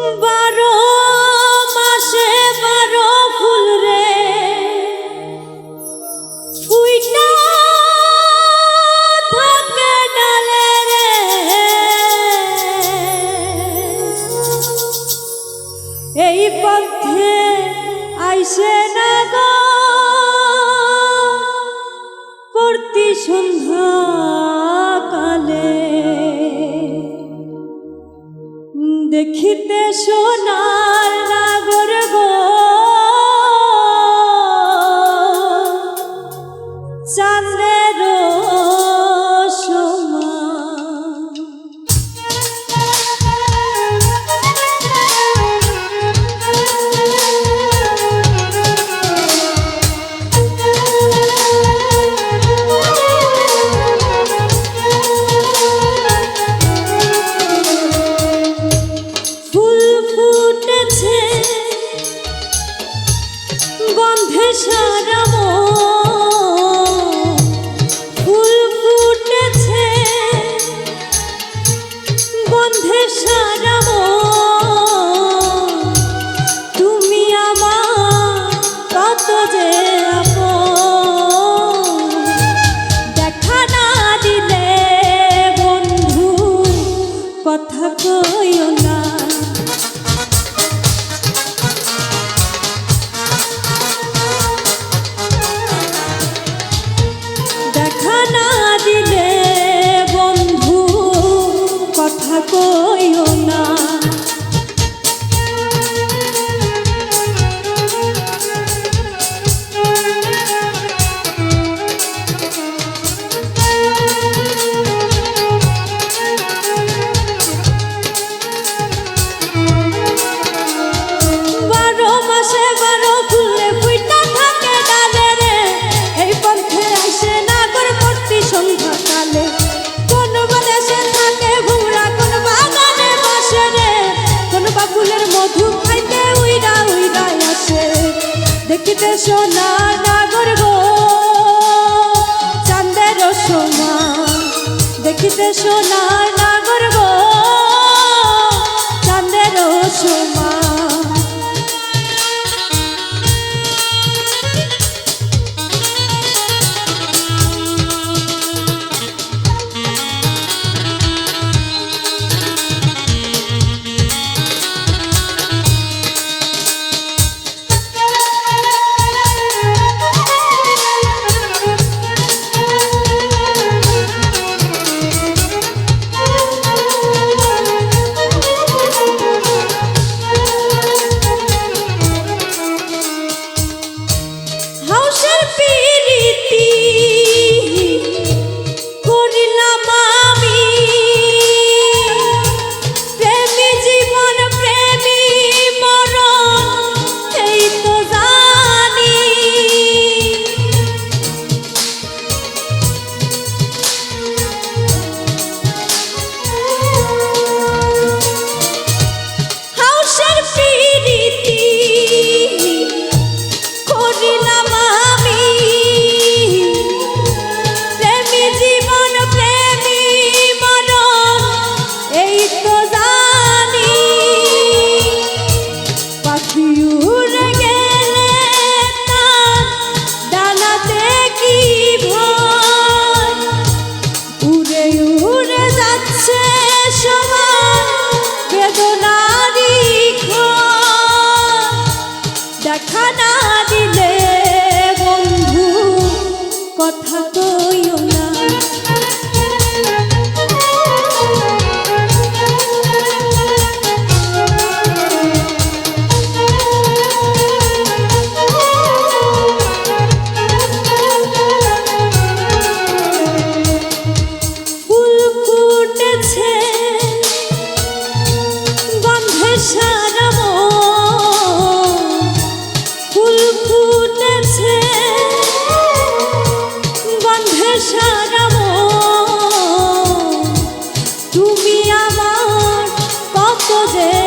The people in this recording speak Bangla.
Bye. দেখিতে সোনার নাগর গো। চাঁদে থাকো। দেখিতে সোনা নাগর গো। চান্দের সোনা দেখিতে সোনা দেখা না দিলে বন্ধু কথা তো তো যে